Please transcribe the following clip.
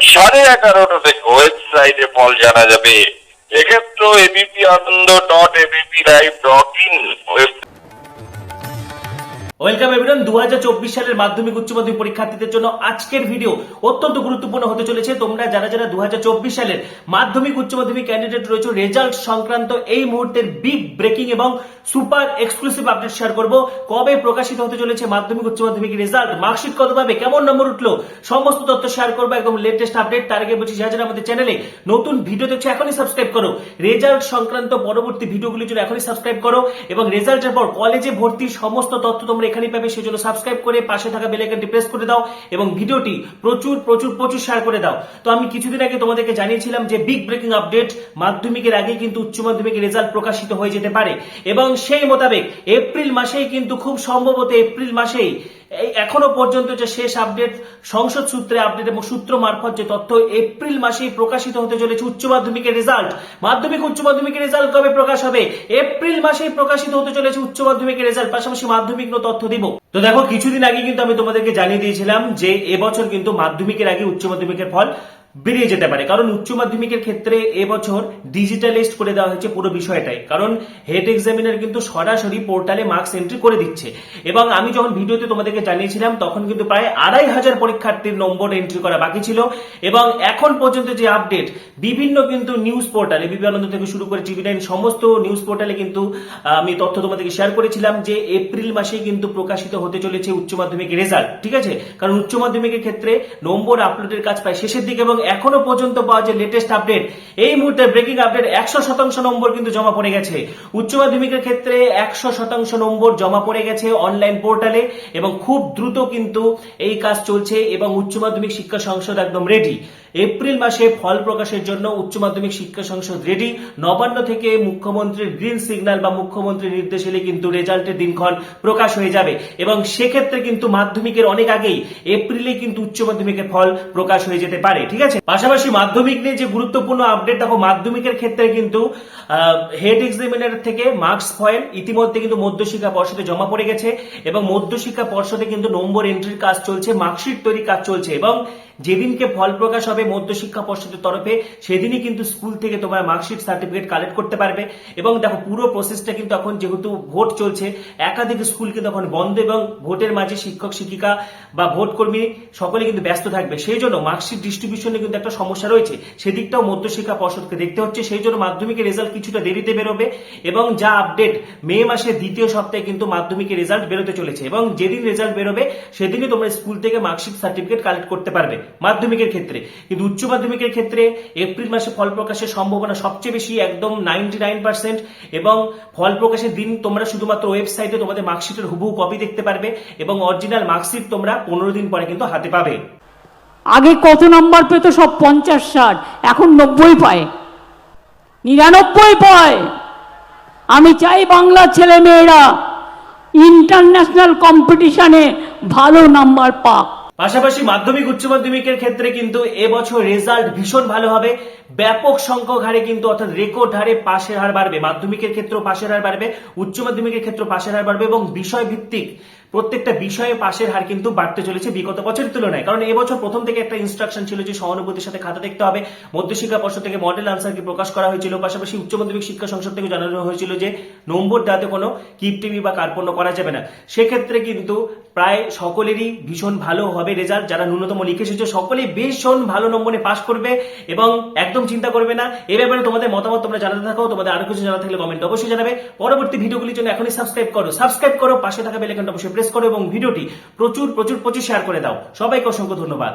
সাড়ে এগারোটা থেকে ওয়েবসাইটে ফল জানা যাবে। এক্ষেত্রে ABP Ananda dot ABP live dot in welcome everyone দু সালের মাধ্যমিক উচ্চ মাধ্যমিক পরীক্ষার্থীদের জন্য আজকের ভিডিও অত্যন্ত গুরুত্বপূর্ণ হতে চলেছে। তোমরা যারা যারা দুহাজার চব্বিশ সালের মাধ্যমিক উচ্চ মাধ্যমিক ক্যান্ডিডেট রয়েছে রেজাল্ট সংক্রান্ত এই মুহূর্তের বিগ ব্রেকিং এবং সুপার এক্সক্লুসিভ আপডেট শেয়ার করব। কবে প্রকাশিত হতে চলেছে মাধ্যমিক উচ্চ মাধ্যমিক রেজাল্ট মার্কশিট কত পাবে? কেমন নম্বর উঠল? সমস্ত তথ্য শেয়ার করব একদম লেটেস্ট আপডেট তার আগে বলছি, যারা যারা আমাদের চ্যানেলে নতুন ভিডিও দেখছ, এখনই সাবস্ক্রাইব করো। রেজাল্ট সংক্রান্ত পরবর্তী ভিডিওগুলির জন্য এখনই সাবস্ক্রাইব করো এবং রেজাল্টের পর কলেজে ভর্তির সমস্ত তথ্য তোমরা এখানেই পাবে সেই জন্য সাবস্ক্রাইব করে পাশে থাকা বেল আইকনটি প্রেস করে দাও এবং ভিডিওটি প্রচুর প্রচুর প্রচুর শেয়ার করে দাও। তো আমি কিছুদিন আগে তোমাদেরকে জানিয়েছিলাম যে বিগ ব্রেকিং আপডেট মাধ্যমিকের আগে কিন্তু উচ্চ মাধ্যমিকের রেজাল্ট প্রকাশিত হয়ে যেতে পারে এবং সেই মোতাবেক এপ্রিল মাসেই কিন্তু খুব সম্ভবত এপ্রিল মাসেই এই এখনও পর্যন্ত যে শেষ আপডেট সংসদ সূত্রে আপডেট এবং সূত্র মারফত যে তথ্য এপ্রিল মাসেই প্রকাশিত হতে চলেছে উচ্চ মাধ্যমিকের রেজাল্ট মাধ্যমিক উচ্চ মাধ্যমিকের রেজাল্ট কবে প্রকাশ হবে? এপ্রিল মাসেই প্রকাশিত হতে চলেছে উচ্চ মাধ্যমিকের রেজাল্ট পাশাপাশি মাধ্যমিক তথ্য দিব। তো দেখো, কিছুদিন আগে কিন্তু আমি তোমাদেরকে জানিয়ে দিয়েছিলাম যে এবছর কিন্তু মাধ্যমিকের আগে উচ্চ মাধ্যমিকের ফল বেরিয়ে যেতে পারে। কারণ উচ্চ মাধ্যমিকের ক্ষেত্রে এবছর ডিজিটালাইজড করে দেওয়া হয়েছে পুরো বিষয়টাই। কারণ হেড এক্সামিনার কিন্তু সরাসরি পোর্টালে মার্কস এন্ট্রি করে দিচ্ছে। এবং আমি যখন ভিডিওতে তোমাদেরকে জানিয়েছিলাম, তখন কিন্তু প্রায় আড়াই হাজার পরীক্ষার্থীর নম্বর এন্ট্রি করা বাকি ছিল। এবং এখন পর্যন্ত যে আপডেট বিভিন্ন কিন্তু নিউজ পোর্টালে বিবি আনন্দ থেকে শুরু করে টিভি নাইন সমস্ত নিউজ পোর্টালে কিন্তু আমি তথ্য তোমাদেরকে শেয়ার করেছিলাম যে এপ্রিল মাসে কিন্তু প্রকাশিত হতে চলেছে উচ্চ মাধ্যমিক রেজাল্ট ঠিক আছে? কারণ উচ্চ মাধ্যমিকের ক্ষেত্রে নম্বর আপলোডের কাজ প্রায় শেষের দিকে এবং এখনও পর্যন্ত পাওয়া যে লেটেস্ট আপডেট এই মুহূর্তে ব্রেকিং আপডেট একশো শতাংশ নম্বর কিন্তু জমা পড়ে গেছে। উচ্চ মাধ্যমিকের ক্ষেত্রে একশো শতাংশ নম্বর জমা পড়ে গেছে অনলাইন পোর্টালে এবং খুব দ্রুত কিন্তু এই কাজ চলছে এবং উচ্চ মাধ্যমিক শিক্ষা সংসদ একদম রেডি এপ্রিল মাসে ফল প্রকাশের জন্য উচ্চ মাধ্যমিক শিক্ষা সংসদ রেডি নবান্ন থেকে মুখ্যমন্ত্রীর গ্রিন সিগন্যাল বা মুখ্যমন্ত্রীর নির্দেশ এলে কিন্তু রেজাল্টের দিনক্ষণ প্রকাশ হয়ে যাবে এবং সেক্ষেত্রে কিন্তু মাধ্যমিকের অনেক আগেই এপ্রিলে কিন্তু উচ্চ মাধ্যমিকের ফল প্রকাশ হয়ে যেতে পারে, ঠিক আছে? পাশাপাশি মাধ্যমিক নিয়ে যে গুরুত্বপূর্ণ আপডেট দেখো মাধ্যমিকের ক্ষেত্রে কিন্তু হেড এক্সামিনার থেকে মার্কস ফয়েল ইতিমধ্যে কিন্তু মধ্যশিক্ষা পর্ষদে জমা পড়ে গেছে এবং মধ্যশিক্ষা পর্ষদে কিন্তু নম্বর এন্ট্রির কাজ চলছে মার্কশিট তৈরির কাজ চলছে এবং যেদিনকে ফল প্রকাশ হবে মধ্যশিক্ষা পর্ষদের তরফে, সেদিনই কিন্তু স্কুল থেকে তোমার মার্কশিট সার্টিফিকেট কালেক্ট করতে পারবে এবং দেখো পুরো প্রসেসটা কিন্তু এখন যেহেতু ভোট চলছে, একাধিক স্কুল কিন্তু এখন বন্ধ এবং ভোটের মাঝে শিক্ষক শিক্ষিকা বা ভোট কর্মী সকলে কিন্তু ব্যস্ত থাকবে। সেই জন্য মার্কশিট ডিস্ট্রিবিউশনে কিন্তু একটা সমস্যা রয়েছে। সেদিকটাও মধ্যশিক্ষা পর্ষদকে দেখতে হচ্ছে। সেই জন্য মাধ্যমিকের রেজাল্ট কিছুটা দেরিতে বেরোবে এবং যা আপডেট মে মাসের দ্বিতীয় সপ্তাহে কিন্তু মাধ্যমিকের রেজাল্ট বেরোতে চলেছে এবং যেদিন রেজাল্ট বেরোবে, সেদিনই তোমরা স্কুল থেকে মার্কশিট সার্টিফিকেট কালেক্ট করতে পারবে মাধ্যমিকের ক্ষেত্রে। কিন্তু উচ্চ মাধ্যমিকের ক্ষেত্রে এপ্রিল মাসে ফল প্রকাশের সম্ভাবনা সবচেয়ে বেশি একদম নাইনটি নাইন পার্সেন্ট এবং ফল প্রকাশের দিন তোমরা শুধুমাত্র ওয়েবসাইটে তোমাদের মার্কশিটের হুবহু কপি দেখতে পারবে এবং অরিজিনাল মার্কশিট তোমরা পনেরো দিন পরে কিন্তু হাতে পাবে। আগে কত নাম্বার পেত? সব পঞ্চাশ, ষাট। এখন নব্বই পায়। নিরানব্বই পায়। আমি চাই বাংলার ছেলে মেয়েরা ইন্টারন্যাশনাল কম্পিটিশনে ভালো নাম্বার পাক। পাশাপাশি মাধ্যমিক, উচ্চ মাধ্যমিকের ক্ষেত্রে কিন্তু এবছর রেজাল্ট ভীষণ ভালো হবে। ব্যাপক সংখ্যক হারে কিন্তু অর্থাৎ রেকর্ড হারে পাশের হার বাড়বে। মাধ্যমিকের ক্ষেত্রেও পাশের হার বাড়বে, উচ্চ মাধ্যমিকের ক্ষেত্রে পাশের হার বাড়বে এবং বিষয় ভিত্তিক প্রত্যেকটা বিষয়ে পাশের হার কিন্তু বাড়তে চলেছে বিগত বছরের তুলনায়। কারণ এবছর প্রথম থেকে একটা ইনস্ট্রাকশন ছিল যে সহানুভূতির সাথে খাতা দেখতে হবে। মধ্যশিক্ষা পর্ষদ থেকে মডেল আনসারকে প্রকাশ করা হয়েছিল? পাশাপাশি উচ্চ মাধ্যমিক শিক্ষা সংসদ থেকে জানানো হয়েছিল যে নম্বর দেওয়াতে কোনো কিপটিভি বা কার্পণ্য করা যাবে না। সেক্ষেত্রে কিন্তু প্রায় সকলেরই ভীষণ ভালো হবে রেজাল্ট যারা ন্যূনতম লিখে এসেছে সকলেই ভীষণ ভালো নম্বরে পাশ করবে এবং একদম চিন্তা করবে না। এ ব্যাপারে তোমাদের মতামত তোমরা জানাতে থাকো। তোমাদের আরও কিছু জানা থাকলে কমেন্ট অবশ্যই জানাবে। পরবর্তী ভিডিওগুলির জন্য এখনই সাবস্ক্রাইব করো। সাবস্ক্রাইব করো, পাশে থাকা বেল অবশ্যই প্রেস করো এবং ভিডিওটি প্রচুর প্রচুর প্রচুর শেয়ার করে দাও। সবাইকে অসংখ্য ধন্যবাদ।